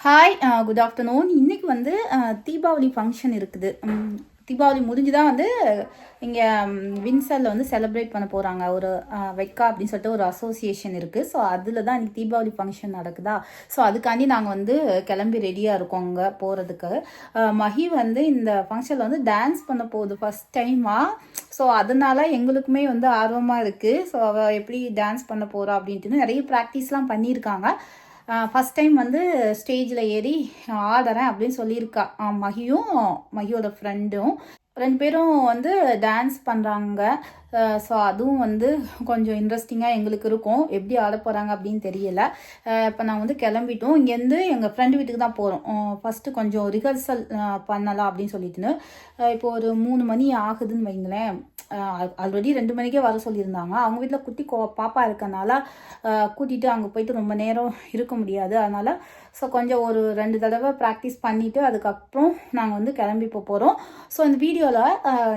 Hi good afternoon இன்றைக்கி வந்து uh, Deepavali function இருக்குது. Um, தீபாவளி முடிஞ்சு தான் வந்து இங்கே வின்சரில் um, வந்து செலிப்ரேட் பண்ண போகிறாங்க ஒரு uh, வைக்கா வெக்கா அப்படின்னு சொல்லிட்டு ஒரு அசோசியேஷன் இருக்குது ஸோ அதில் தான் இன்றைக்கி தீபாவளி ஃபங்க்ஷன் நடக்குதா? ஸோ அதுக்காண்டி நாங்கள் வந்து கிளம்பி ரெடியாக இருக்கோம் அங்கே போகிறதுக்கு uh, மஹி வந்து இந்த ஃபங்க்ஷனில் வந்து டான்ஸ் பண்ண போகுது ஃபஸ்ட் டைமாக ஸோ அதனால எங்களுக்குமே வந்து ஆர்வமாக இருக்குது ஸோ அவள் எப்படி டான்ஸ் பண்ண போகிறா அப்படின்ட்டு நிறைய ப்ராக்டிஸ்லாம் பண்ணியிருக்காங்க. ஃபஸ்ட் டைம் வந்து ஸ்டேஜில் ஏறி ஆடுறேன் அப்படின்னு சொல்லியிருக்கா. மகியும் மகியோட ஃப்ரெண்டும் ரெண்டு பேரும் வந்து டான்ஸ் பண்ணுறாங்க ஸோ அதுவும் வந்து கொஞ்சம் இன்ட்ரெஸ்டிங்காக எங்களுக்கு இருக்கும். எப்படி ஆட போகிறாங்க அப்படின்னு தெரியல. இப்போ நான் வந்து கிளம்பிட்டோம். இங்கேருந்து எங்கள் ஃப்ரெண்டு வீட்டுக்கு தான் போகிறோம் ஃபஸ்ட்டு கொஞ்சம் ரிஹர்சல் பண்ணலாம் அப்படின்னு சொல்லிட்டுன்னு. இப்போ ஒரு மூணு மணி ஆகுதுன்னு வைங்களேன். ஆல்ரெடி ரெண்டு மணிக்கே வர சொல்லியிருந்தாங்க. அவங்க வீட்டில் குட்டி கோ பாப்பா இருக்கனால கூட்டிகிட்டு அங்கே போயிட்டு ரொம்ப நேரம் இருக்க முடியாது. அதனால் ஸோ கொஞ்சம் ஒரு ரெண்டு தடவை ப்ராக்டிஸ் பண்ணிவிட்டு அதுக்கப்புறம் நாங்கள் வந்து கிளம்பி போக போகிறோம் ஸோ இந்த வீடியோவில்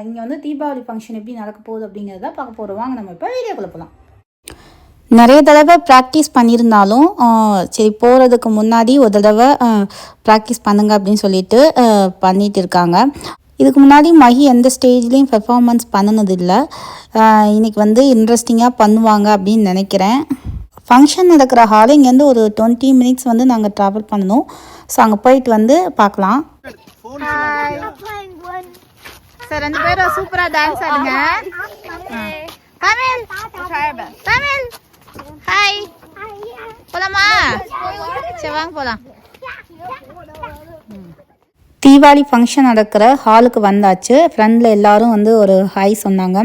இங்கே வந்து தீபாவளி ஃபங்க்ஷன் எப்படி நடக்க போகுது அப்படிங்கிறத பார்க்க போகிறோம் வாங்க நம்ம இப்போ வீடியோக்குள்ளே போகலாம் நிறைய தடவை ப்ராக்டிஸ் பண்ணியிருந்தாலும் சரி போகிறதுக்கு முன்னாடி ஒரு தடவை ப்ராக்டிஸ் பண்ணுங்க அப்படின்னு சொல்லிட்டு பண்ணிகிட்டு பண்ணிட்டு இருக்காங்க. இதுக்கு முன்னாடி மஹி எந்த ஸ்டேஜ்லேயும் பெர்ஃபார்மன்ஸ் பண்ணினதில்லை. இன்னைக்கு வந்து இன்ட்ரெஸ்டிங்காக பண்ணுவாங்க அப்படின்னு நினைக்கிறேன். ஃபங்க்ஷன் நடக்கிற ஹால் இங்கேருந்து ஒரு டுவெண்ட்டி மினிட்ஸ் வந்து நாங்கள் ட்ராவல் பண்ணணும். ஸோ அங்கே போயிட்டு வந்து பார்க்கலாம். சார் ரெண்டு பேரும் சூப்பராக டான்ஸ் ஆடுங்க. தமிழ் தமிழ் ஹாய் போலாமா? சரி வாங்க போலாம். தீபாவளி ஃபங்க்ஷன் நடக்கிற ஹாலுக்கு வந்தாச்சு. ஃப்ரெண்டில் எல்லாரும் வந்து ஒரு ஹாய் சொன்னாங்க.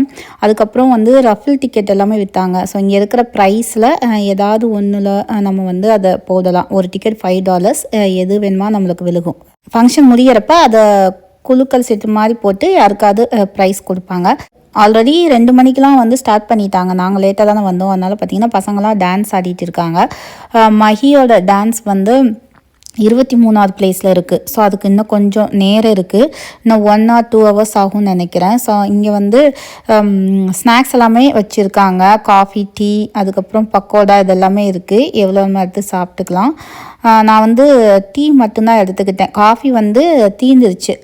அதுக்கப்புறம் வந்து ரஃபில் டிக்கெட் எல்லாமே விற்றாங்க ஸோ இங்கே இருக்கிற ப்ரைஸில் ஏதாவது ஒன்றில் நம்ம வந்து அதை போடலாம். ஒரு டிக்கெட் ஃபைவ் டாலர்ஸ் எது வேணுமா நம்மளுக்கு விழுகும். ஃபங்க்ஷன் முடியிறப்ப அதை குழுக்கள் செட்டு மாதிரி போட்டு யாருக்காவது ப்ரைஸ் கொடுப்பாங்க. ஆல்ரெடி ரெண்டு மணிக்கெலாம் வந்து ஸ்டார்ட் பண்ணிட்டாங்க. நாங்கள் லேட்டாக தானே வந்தோம். அதனால் பார்த்தீங்கன்னா பசங்களாம் டான்ஸ் ஆடிட்டு இருக்காங்க. மஹியோட டான்ஸ் வந்து இருபத்தி மூணாவது பிளேஸில் இருக்குது ஸோ அதுக்கு இன்னும் கொஞ்சம் நேரம் இருக்குது இன்னும் ஒன் ஆர் டூ ஹவர்ஸ் ஆகும்னு நினைக்கிறேன். ஸோ இங்கே வந்து um, ஸ்நாக்ஸ் எல்லாமே வச்சுருக்காங்க. காஃபி டீ அதுக்கப்புறம் பக்கோடா இதெல்லாமே இருக்குது எவ்வளோ எடுத்து சாப்பிட்டுக்கலாம். நான் வந்து டீ மட்டும்தான் எடுத்துக்கிட்டேன். காஃபி வந்து தீந்துருச்சு.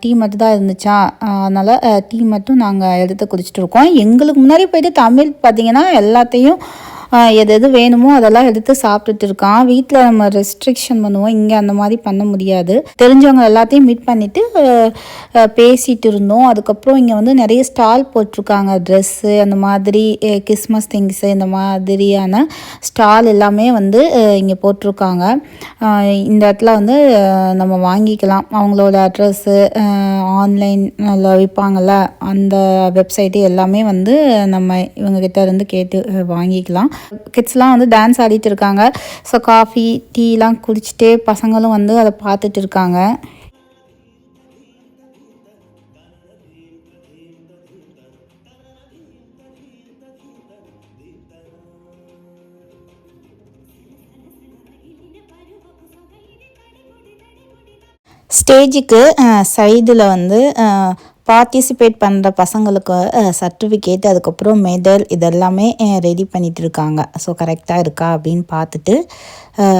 டீ மட்டும் தான் இருந்துச்சா? அதனால் டீ மட்டும் நாங்கள் எடுத்து குடிச்சிட்டு இருக்கோம். எங்களுக்கு முன்னாடி போயிட்டு தமிழ் பார்த்தீங்கன்னா எல்லாத்தையும் எது எது வேணுமோ அதெல்லாம் எடுத்து சாப்பிட்டுட்டு இருக்கான். வீட்டில் நம்ம ரெஸ்ட்ரிக்ஷன் பண்ணுவோம். இங்கே அந்த மாதிரி பண்ண முடியாது. தெரிஞ்சவங்க எல்லாத்தையும் மீட் பண்ணிவிட்டு பேசிகிட்டு இருந்தோம். அதுக்கப்புறம் இங்கே வந்து நிறைய ஸ்டால் போட்டிருக்காங்க. ட்ரெஸ்ஸு அந்த மாதிரி கிறிஸ்மஸ் திங்ஸு இந்த மாதிரியான ஸ்டால் எல்லாமே வந்து இங்கே போட்டிருக்காங்க. இந்த இடத்துல வந்து நம்ம வாங்கிக்கலாம். அவங்களோட அட்ரஸ்ஸு ஆன்லைனில் விற்பாங்கள்ல அந்த வெப்சைட்டு எல்லாமே வந்து நம்ம இவங்ககிட்ட இருந்து கேட்டு வாங்கிக்கலாம். கிட்ஸ்லாம் வந்து டான்ஸ் ஆடிட்டு இருக்காங்க. ஸோ காஃபி டீலாம் குடிச்சிட்டே பசங்களும் வந்து அதை பார்த்துட்டு இருக்காங்க. ஸ்டேஜுக்கு சைடில் வந்து பார்ட்டிசிபேட் பண்ணுற பசங்களுக்கு சர்டிஃபிகேட் அதுக்கப்புறம் மெடல் இதெல்லாமே ரெடி பண்ணிட்டு இருக்காங்க ஸோ கரெக்டாக இருக்கா அப்படின்னு பார்த்துட்டு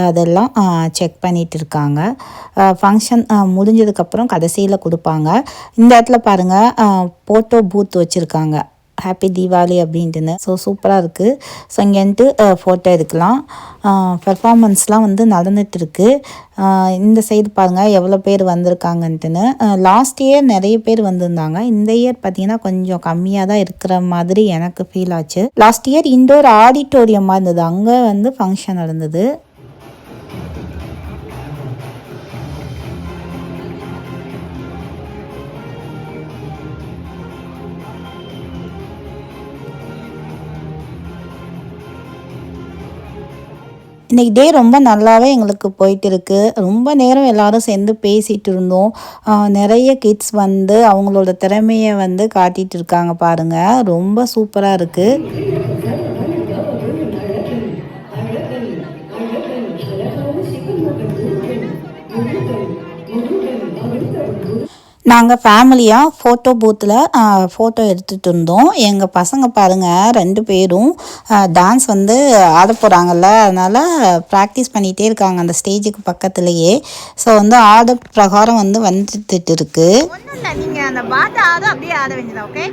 அதெல்லாம் செக் பண்ணிட்டு இருக்காங்க ஃபங்க்ஷன் முடிஞ்சதுக்கப்புறம் கடைசியில் கொடுப்பாங்க. இந்த இடத்துல பாருங்கள் ஃபோட்டோ பூத் வச்சுருக்காங்க. ஹாப்பி தீபாவளி அப்படின்ட்டுன்னு. ஸோ சூப்பராக இருக்குது ஸோ இங்கேன்ட்டு ஃபோட்டோ எடுக்கலாம். பெர்ஃபார்மன்ஸ்லாம் வந்து நடந்துட்டு இருக்கு இந்த சைடு பாருங்கள் எவ்வளோ பேர் வந்திருக்காங்கன்ட்டுன்னு. லாஸ்ட் இயர் நிறைய பேர் வந்திருந்தாங்க. இந்த இயர் பார்த்தீங்கன்னா கொஞ்சம் கம்மியாக தான் இருக்கிற மாதிரி எனக்கு ஃபீல் ஆச்சு. லாஸ்ட் இயர் இண்டோர் ஆடிட்டோரியமாக இருந்தது. அங்கே வந்து ஃபங்க்ஷன் நடந்தது. இன்றைக்கி டே ரொம்ப நல்லாவே எங்களுக்கு போயிட்டு இருக்கு ரொம்ப நேரம் எல்லாரும் சேர்ந்து பேசிகிட்டு இருந்தோம் நிறைய கிட்ஸ் வந்து அவங்களோட திறமையை வந்து காட்டிகிட்டு இருக்காங்க பாருங்கள் ரொம்ப சூப்பராக இருக்குது நாங்கள் ஃபேமிலியாக ஃபோட்டோ பூத்தில் ஃபோட்டோ எடுத்துகிட்டு இருந்தோம். எங்கள் பசங்க பாருங்கள் ரெண்டு பேரும் டான்ஸ் வந்து ஆட போகிறாங்கல்ல அதனால் ப்ராக்டிஸ் பண்ணிகிட்டே இருக்காங்க அந்த ஸ்டேஜுக்கு பக்கத்துலேயே. ஸோ வந்து ஆட பிரகாரம் வந்து வந்துட்டு இருக்கு நீங்கள் அந்த பாட்டு ஆட அப்படியே ஆட வேண்டியதா ஓகே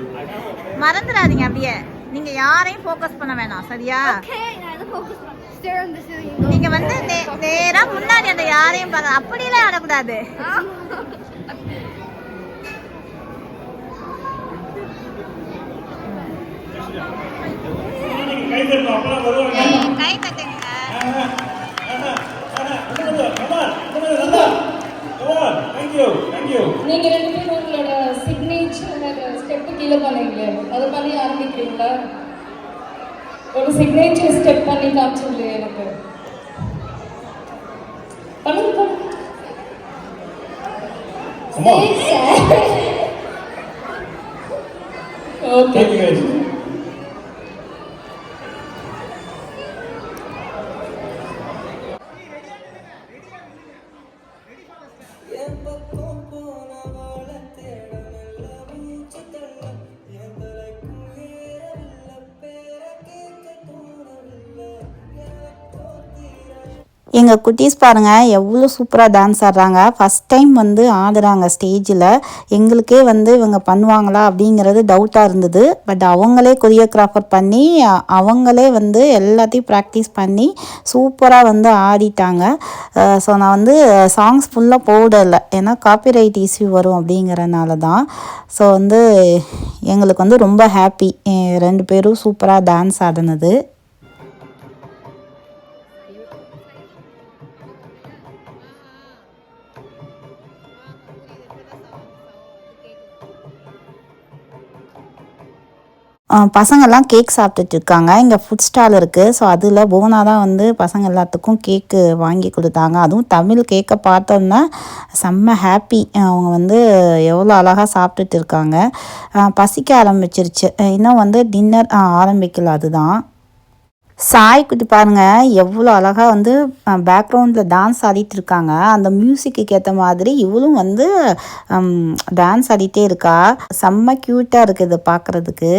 மறந்துடாதீங்க அப்படியே. நீங்கள் யாரையும் ஃபோக்கஸ் பண்ண வேணாம் சரியா? Okay, நான் எதை focus பண்ண- stare on the ceiling. நீங்க வந்து நே- நேரா முன்னாடி அந்த யாரையும் பார்க்க அப்படியெல்லாம் ஆடக்கூடாது. கை தட்டுங்க நீங்க ரெண்டு பேரும் உங்களோட சிக்னேச்சர் ஸ்டெப் கீழே பண்ணீங்களே அதை பண்ணி ஆரம்பிக்கிறீங்களா? ஒரு சிக்னேச்சர் ஸ்டெப் பண்ணி காமிச்சிங்களே எனக்கு. பண்ணுங்க பண்ணுங்க. ஓகே எங்கள் குட்டீஸ் பாருங்கள் எவ்வளோ சூப்பராக டான்ஸ் ஆடுறாங்க. ஃபஸ்ட் டைம் வந்து ஆடுறாங்க ஸ்டேஜில் எங்களுக்கே வந்து இவங்க பண்ணுவாங்களா அப்படிங்கிறது டவுட்டாக இருந்தது. பட் அவங்களே கொரியோகிராஃபர் பண்ணி அவங்களே வந்து எல்லாத்தையும் ப்ராக்டிஸ் பண்ணி சூப்பராக வந்து ஆடிட்டாங்க. ஸோ நான் வந்து சாங்ஸ் ஃபுல்லாக போடலை. ஏன்னா காப்பிரைட் இஷ்யூ வரும் அப்படிங்கிறனால தான். ஸோ வந்து எங்களுக்கு வந்து ரொம்ப ஹாப்பி ரெண்டு பேரும் சூப்பராக டான்ஸ் ஆடினது. பசங்கள்லாம் பசங்கெல்லாம் கேக் சாப்பிட்டுட்டு இருக்காங்க இங்கே ஃபுட் ஸ்டால் இருக்குது ஸோ அதில் புவனா தான் வந்து பசங்க எல்லாத்துக்கும் கேக்கு வாங்கி கொடுத்தாங்க. அதுவும் தமிழ் கேக்கை பார்த்தோன்னா செம்ம ஹாப்பி அவங்க வந்து எவ்வளோ அழகாக சாப்பிட்டுட்டு இருக்காங்க பசிக்க ஆரம்பிச்சிருச்சு. இன்னும் வந்து டின்னர் ஆரம்பிக்கல அதுதான். சாய் குட்டி பாருங்க. எவ்வளோ அழகாக வந்து பேக்ரவுண்டில் டான்ஸ் ஆடிட்டு இருக்காங்க அந்த மியூசிக்கு ஏற்ற மாதிரி இவளும் வந்து டான்ஸ் ஆடிட்டே இருக்கா. செம்ம க்யூட்டாக இருக்குது இதை பார்க்குறதுக்கு.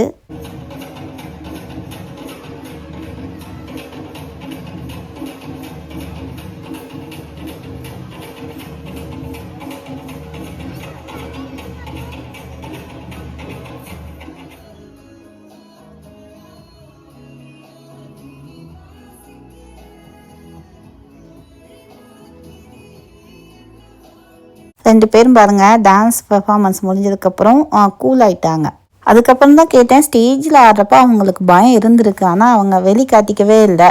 ரெண்டு பேரும் பாருங்கள் டான்ஸ் பெர்ஃபார்மன்ஸ் முடிஞ்சதுக்கப்புறம் கூல் ஆயிட்டாங்க. அதுக்கப்புறம் தான் கேட்டேன் ஸ்டேஜில் ஆடுறப்ப அவங்களுக்கு பயம் இருந்திருக்கு. ஆனால் அவங்க வெளிக்காட்டிக்கவே இல்லை.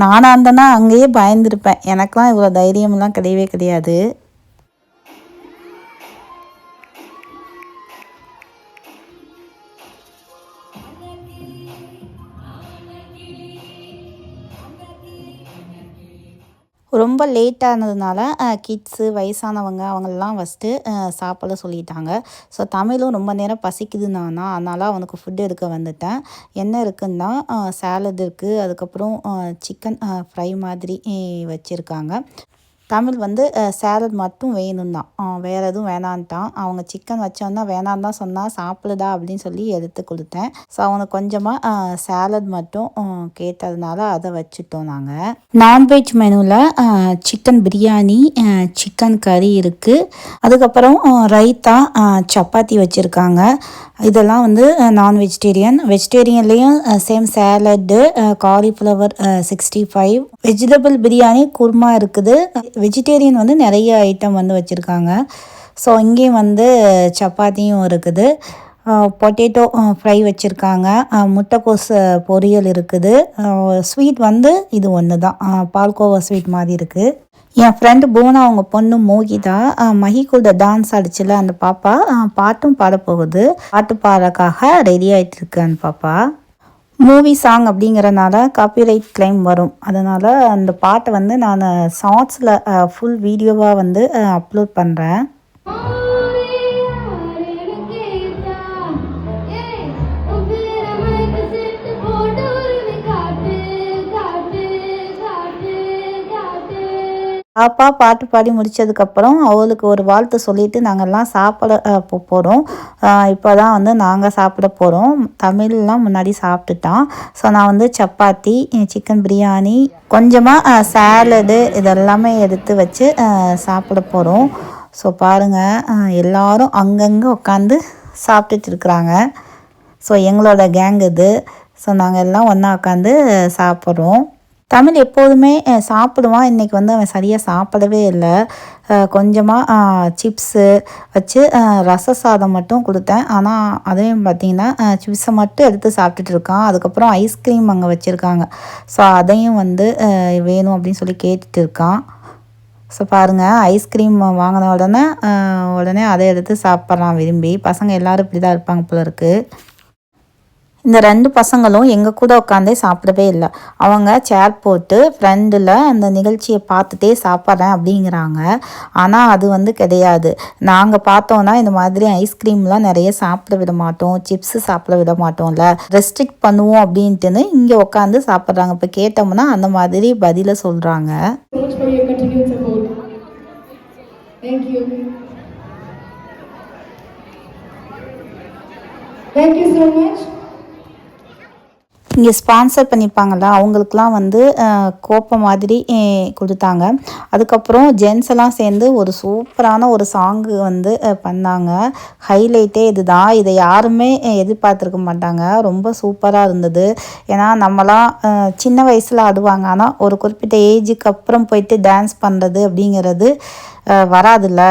நானாக இருந்தேன்னா அங்கேயே பயந்துருப்பேன். எனக்கெலாம் இவ்வளோ தைரியம்லாம் கிடையவே கிடையாது. ரொம்ப லேட் ஆனதுனால கிட்ஸு வயசானவங்க அவங்களெலாம் ஃபஸ்ட்டு சாப்பிட சொல்லிட்டாங்க. ஸோ தமிழும் ரொம்ப நேரம் பசிக்குதுனானா அதனால் அவனுக்கு ஃபுட்டு எடுக்க வந்துட்டேன். என்ன இருக்குன்னா சேலட் இருக்குது அதுக்கப்புறம் சிக்கன் ஃப்ரை மாதிரி வச்சுருக்காங்க. தமிழ் வந்து சேலட் மட்டும் வேணும் தான் வேறு எதுவும் வேணான்ட்டான். அவங்க சிக்கன் வச்சோன்னா வேணான்னு தான் சொன்னால் சாப்பிடுதா அப்படின்னு சொல்லி எடுத்து கொடுத்தேன். ஸோ அவனுக்கு கொஞ்சமாக சேலட் மட்டும் கேட்டதுனால அதை வச்சுட்டோம் நாங்கள் நான்வெஜ் மெனுவில் சிக்கன் பிரியாணி சிக்கன் கறி இருக்குது அதுக்கப்புறம் ரைத்தா சப்பாத்தி வச்சுருக்காங்க. இதெல்லாம் வந்து நான் vegetarian வெஜிடேரியன்லேயும் same salad cauliflower sixty five vegetable biryani kurma இருக்குது. வெஜிடேரியன் வந்து நிறைய ஐட்டம் வந்து வச்சுருக்காங்க. ஸோ இங்கேயும் வந்து சப்பாத்தியும் இருக்குது. பொட்டேட்டோ ஃப்ரை வச்சுருக்காங்க. முட்டைக்கோஸ் பொரியல் இருக்குது. ஸ்வீட் வந்து இது ஒன்று தான் பால்கோவா ஸ்வீட் மாதிரி இருக்குது என் ஃப்ரெண்டு பூனா அவங்க பொண்ணு மோகிதா அஹ், மஹி கூட டான்ஸ் ஆடிச்சுல அந்த பாப்பா. பாட்டும் பாட போகுது. பாட்டு பாடுறக்காக ரெடி ஆகிட்டு இருக்கு அந்த பாப்பா. மூவி சாங் அப்படிங்கிறனால காப்பிரைட் கிளைம் வரும். அதனால் அந்த பாட்டை வந்து நான் ஷார்ட்ஸில் ஃபுல் வீடியோவாக வந்து அப்லோட் பண்ணுறேன் பாப்பா பாட்டு பாடி முடிச்சதுக்கப்புறம் அவளுக்கு ஒரு வாழ்த்து சொல்லிவிட்டு நாங்கள்லாம் சாப்பிட போகிறோம் இப்போ தான் வந்து நாங்கள் சாப்பிட போகிறோம் தமிழ்லாம் முன்னாடி சாப்பிட்டுட்டான். ஸோ நான் வந்து சப்பாத்தி சிக்கன் பிரியாணி கொஞ்சமாக சேலடு இதெல்லாமே எடுத்து வச்சு சாப்பிட போகிறோம் ஸோ பாருங்கள் எல்லாரும் அங்கங்கே உட்காந்து சாப்பிட்டுட்டு இருக்கிறாங்க. ஸோ எங்களோட கேங் இது. ஸோ நாங்கள் எல்லாம் ஒன்றா உட்காந்து சாப்பிட்றோம். தமிழ் எப்போதுமே சாப்பிடுவான். இன்றைக்கி வந்து அவன் சரியாக சாப்பிடவே இல்லை. கொஞ்சமாக சிப்ஸு வச்சு ரச சாதம் மட்டும் கொடுத்தேன். ஆனால் அதையும் பார்த்திங்கன்னா சிப்ஸை மட்டும் எடுத்து சாப்பிட்டுட்டு இருக்கான். அதுக்கப்புறம் ஐஸ்கிரீம் அங்கே வச்சுருக்காங்க. ஸோ அதையும் வந்து வேணும் அப்படின்னு சொல்லி கேட்டுட்டு இருக்கான். ஸோ பாருங்கள் ஐஸ்கிரீம் வாங்கின உடனே உடனே அதை எடுத்து சாப்பிட்றான் விரும்பி. பசங்க எல்லாரும் இப்படி தான் இருப்பாங்க போல இருக்குது இந்த ரெண்டு பசங்களும் எங்கள் கூட உட்காந்தே சாப்பிடவே இல்லை. அவங்க சேர் போட்டு ஃப்ரெண்டில் அந்த நிகழ்ச்சியை பார்த்துட்டே சாப்பிட்றேன் அப்படிங்கிறாங்க. ஆனால் அது வந்து கிடையாது. நாங்கள் பார்த்தோன்னா இந்த மாதிரி ஐஸ்கிரீம்லாம் நிறைய சாப்பிட விட மாட்டோம். சிப்ஸு சாப்பிட விட மாட்டோம்ல. ரெஸ்ட்ரிக்ட் பண்ணுவோம் அப்படின்ட்டுன்னு இங்கே உட்காந்து சாப்பிட்றாங்க. இப்போ கேட்டோம்னா அந்த மாதிரி பதிலை சொல்கிறாங்க. Thank you. Thank you so much. இங்கே ஸ்பான்சர் பண்ணிப்பாங்கள அவங்களுக்குலாம் வந்து அஹ், கோப்பை மாதிரி கொடுத்தாங்க. அதுக்கப்புறம் ஜென்ஸ் எல்லாம் சேர்ந்து ஒரு சூப்பரான ஒரு சாங்கு வந்து பண்ணாங்க. ஹைலைட்டே இதுதான். இதை யாருமே எதிர்பார்த்துருக்க மாட்டாங்க. ரொம்ப சூப்பராக இருந்தது. ஏன்னா நம்மலாம் சின்ன வயசில் ஆடுவாங்க. ஆனால் ஒரு குறிப்பிட்ட ஏஜுக்கு அப்புறம் போயிட்டு டான்ஸ் பண்ணுறது அப்படிங்கிறது வராதுல்ல.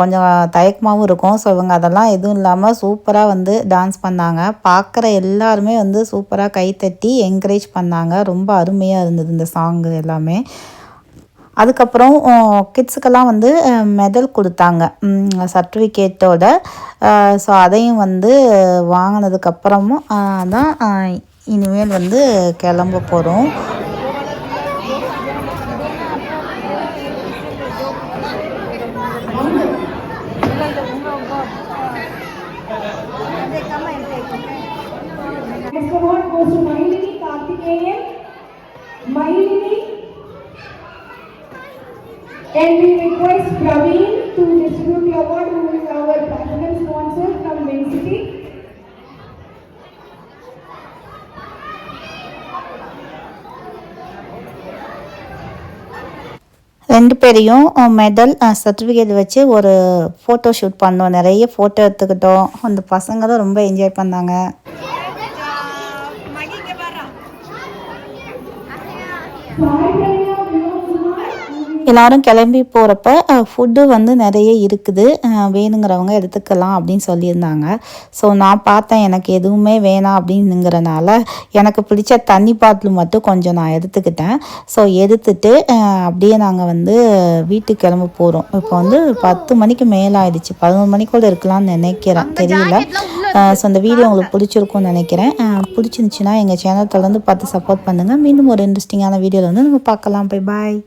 கொஞ்சம் தயக்கமாகவும் இருக்கும். ஸோ இவங்க அதெல்லாம் எதுவும் இல்லாமல் சூப்பராக வந்து டான்ஸ் பண்ணாங்க. பார்க்குற எல்லாருமே வந்து சூப்பராக கைத்தட்டி என்கரேஜ் பண்ணாங்க. ரொம்ப அருமையாக இருந்தது இந்த சாங்கு எல்லாமே. அதுக்கப்புறம் கிட்ஸுக்கெல்லாம் வந்து மெடல் கொடுத்தாங்க. சர்டிஃபிகேட்டோட ஸோ அதையும் வந்து வாங்கினதுக்கப்புறமும் தான் இனிமேல் வந்து கிளம்ப போகிறோம் Next award goes to Mailini Karthikeyan. Mailini. And we request Praveen to distribute the award who is our platinum sponsor from Main City. ரெண்டு பேரையும் மெடல் சர்டிஃபிகேட் வச்சு ஒரு ஃபோட்டோ ஷூட் பண்ணோம். நிறைய ஃபோட்டோ எடுத்துக்கிட்டோம். அந்த பசங்களும் ரொம்ப என்ஜாய் பண்ணாங்க. Sai எல்லாரும் கிளம்பி போகிறப்ப ஃபுட்டு வந்து நிறைய இருக்குது. வேணுங்கிறவங்க எடுத்துக்கலாம் அப்படின்னு சொல்லியிருந்தாங்க. ஸோ நான் பார்த்தேன் எனக்கு எதுவுமே வேணாம் அப்படின்னுங்கிறனால எனக்கு பிடிச்ச தண்ணி பாட்டில் மட்டும் கொஞ்சம் நான் எடுத்துக்கிட்டேன். ஸோ எடுத்துட்டு அப்படியே நாங்கள் வந்து வீட்டுக்கு கிளம்ப போகிறோம் இப்போ வந்து பத்து மணிக்கு மேலே ஆயிடுச்சு பதினொரு மணிக்குள்ள இருக்கலாம்னு நினைக்கிறேன். தெரியல. ஸோ இந்த வீடியோ உங்களுக்கு பிடிச்சிருக்கும்னு நினைக்கிறேன். பிடிச்சிருந்துச்சுன்னா எங்கள் சேனல் தொடர்ந்து பார்த்து சப்போர்ட் பண்ணுங்கள் மீண்டும் ஒரு இன்ட்ரெஸ்டிங்கான வீடியோவில் வந்து நம்ம பார்க்கலாம். Bye bye